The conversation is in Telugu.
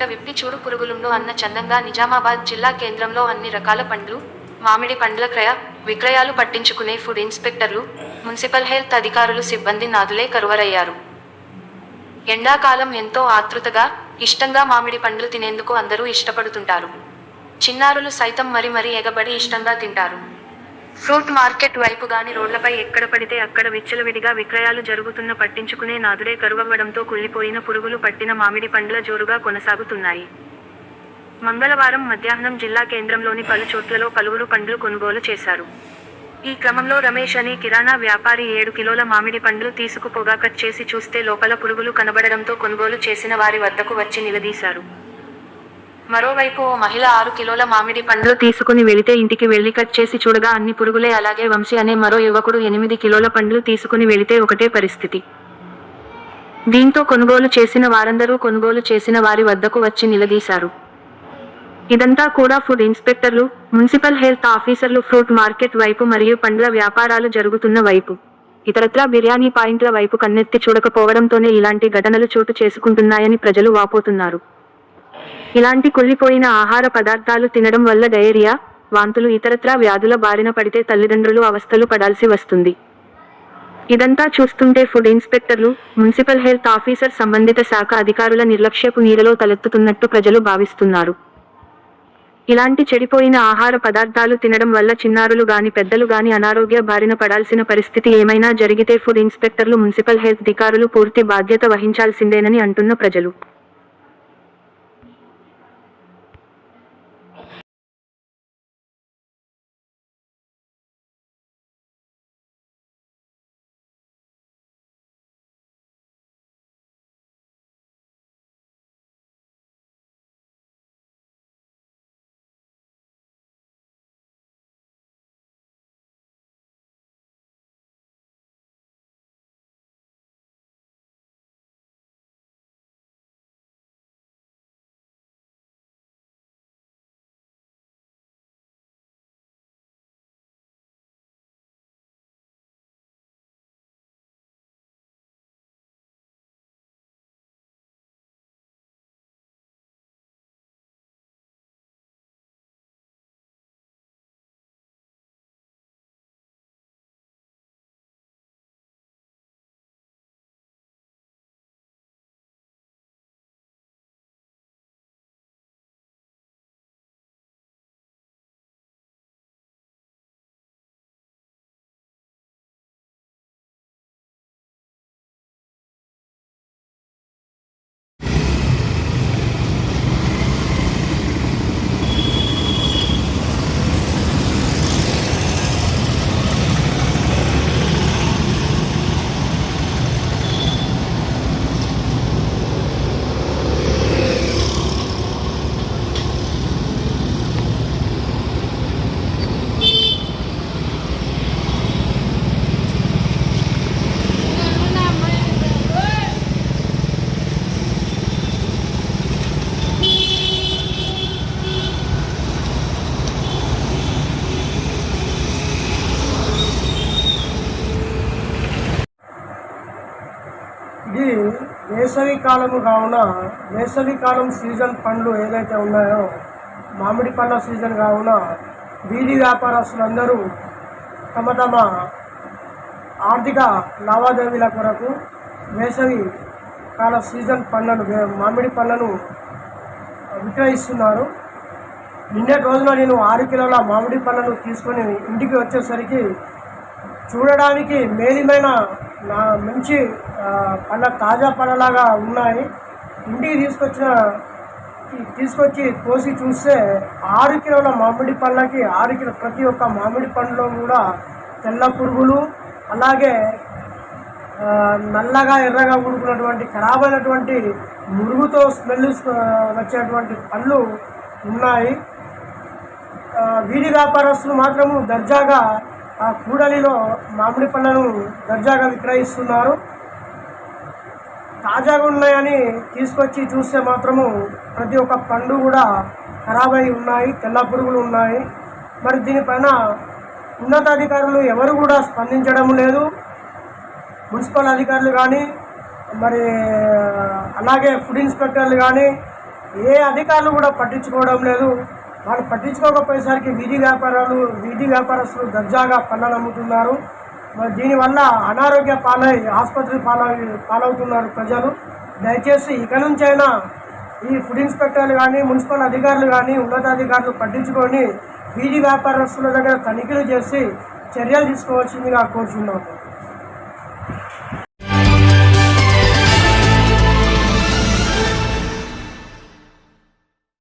గుట్ట విప్పి చూడు పురుగులుండు అన్న చందంగా నిజామాబాద్ జిల్లా కేంద్రంలో అన్ని రకాల పండ్లు మామిడి పండ్ల క్రయ విక్రయాలు పట్టించుకునే ఫుడ్ ఇన్స్పెక్టర్లు మున్సిపల్ హెల్త్ అధికారులు సిబ్బంది నాదులే కరువరయ్యారు. ఎండాకాలం ఎంతో ఆతృతగా ఇష్టంగా మామిడి పండ్లు తినేందుకు అందరూ ఇష్టపడుతుంటారు. చిన్నారులు సైతం మరి మరీ ఎగబడి ఇష్టంగా తింటారు. ఫ్రూట్ మార్కెట్ వైపు గాని రోడ్లపై ఎక్కడ పడితే అక్కడ విచ్చలవిడిగా విక్రయాలు జరుగుతున్న పట్టించుకునే నాదుడే కరువవ్వడంతో కుళ్ళిపోయిన పురుగులు పట్టిన మామిడి పండ్ల జోరుగా కొనసాగుతున్నాయి. మంగళవారం మధ్యాహ్నం జిల్లా కేంద్రంలోని పలు చోట్లలో పలువురు పండ్లు కొనుగోలు చేశారు. ఈ క్రమంలో రమేష్ అనే కిరాణా వ్యాపారి ఏడు కిలోల మామిడి పండ్లు తీసుకుపోగా కట్ చేసి చూస్తే లోపల పురుగులు కనబడడంతో కొనుగోలు చేసిన వారి వద్దకు వచ్చి నిలదీశారు. మరోవైపు ఓ మహిళ ఆరు కిలోల మామిడి పండ్లు తీసుకుని వెళితే ఇంటికి వెళ్ళి కట్ చేసి చూడగా అన్ని పురుగులే అలాగే వంశీ అనే మరో యువకుడు ఎనిమిది కిలోల పండ్లు తీసుకుని వెళితే ఒకటే పరిస్థితి. దీంతో కొనుగోలు చేసిన వారందరూ కొనుగోలు చేసిన వారి వద్దకు వచ్చి నిలదీశారు. ఇదంతా కూడా ఫుడ్ ఇన్స్పెక్టర్లు మున్సిపల్ హెల్త్ ఆఫీసర్లు ఫ్రూట్ మార్కెట్ వైపు మరియు పండ్ల వ్యాపారాలు జరుగుతున్న వైపు. ఇతరత్రా బిర్యానీ పాయింట్ల వైపు కన్నెత్తి చూడకపోవడంతోనే ఇలాంటి ఘటనలు చోటు చేసుకుంటున్నాయని ప్రజలు వాపోతున్నారు. ఇలాంటి కుళ్ళిపోయిన ఆహార పదార్థాలు తినడం వల్ల డయేరియా వాంతులు ఇతరత్రా వ్యాధుల బారిన పడితే తల్లిదండ్రులు అవస్థలు పడాల్సి వస్తుంది. ఇదంతా చూస్తుంటే food inspectors municipal health officer సంబంధిత శాఖ అధికారుల నిర్లక్ష్యపు నీడలో తలెత్తుతున్నట్టు ప్రజలు భావిస్తున్నారు. ఇలాంటి చెడిపోయిన ఆహార పదార్థాలు తినడం వల్ల చిన్నారులు గాని పెద్దలు గాని అనారోగ్య బారిన పడాల్సిన పరిస్థితి ఏమైనా జరిగితే ఫుడ్ ఇన్స్పెక్టర్లు మున్సిపల్ హెల్త్ అధికారులు పూర్తి బాధ్యత వహించాల్సిందేనని అంటున్న ప్రజలు. వేసవి కాలము కావున వేసవి కాలం సీజన్ పండ్లు ఏదైతే ఉన్నాయో మామిడి పండ్ల సీజన్ కావున వీధి వ్యాపారస్తులందరూ తమ తమ ఆర్థిక లావాదేవీల కొరకు వేసవి కాల సీజన్ పండ్లను మామిడి పండ్లను విక్రయిస్తున్నారు. నిన్నటి రోజున నేను ఆరు కిలోల మామిడి పళ్ళను తీసుకొని ఇంటికి వచ్చేసరికి చూడడానికి మేలిమైన నా మంచి పండ్ల పళ్ళ తాజా పళ్ళలాగా ఉన్నాయి. ఇంటికి తీసుకొచ్చిన తీసుకొచ్చి కోసి చూస్తే ఆరు కిలోల మామిడి పళ్ళకి ఆరు కిలో ప్రతి ఒక్క మామిడి పండులో కూడా తెల్ల పురుగులు అలాగే నల్లగా ఎర్రగా ఉడుకున్నటువంటి ఖరాబ్ అయినటువంటి మురుగుతో స్మెల్ వచ్చేటువంటి పళ్ళు ఉన్నాయి. వీధి వ్యాపారస్తులు మాత్రము దర్జాగా ఆ కూడలిలో మామిడి పళ్ళను దర్జాగా విక్రయిస్తున్నారు. తాజాగా ఉన్నాయని తీసుకొచ్చి చూస్తే మాత్రము ప్రతి ఒక్క పండు కూడా ఖరాబ్ అయి ఉన్నాయి తెల్ల పురుగులు ఉన్నాయి. మరి దీనిపైన ఉన్నతాధికారులు ఎవరు కూడా స్పందించడం లేదు. మున్సిపల్ అధికారులు కానీ మరి అలాగే ఫుడ్ ఇన్స్పెక్టర్లు కానీ ఏ అధికారులు కూడా పట్టించుకోవడం లేదు. వాళ్ళు పట్టించుకోకపోయేసరికి వీధి వ్యాపారాలు వీధి వ్యాపారస్తులు దర్జాగా పళ్ళను అమ్ముతున్నారు. మరి దీనివల్ల అనారోగ్య పాలై ఆసుపత్రి పాలై పాలవుతున్నారు ప్రజలు. దయచేసి ఇక నుంచైనా ఈ ఫుడ్ ఇన్స్పెక్టర్లు కానీ మున్సిపల్ అధికారులు కానీ ఉన్నతాధికారులు పట్టించుకొని వీధి వ్యాపారస్తుల దగ్గర తనిఖీలు చేసి చర్యలు తీసుకోవాల్సిందిగా కోరుచున్నాము.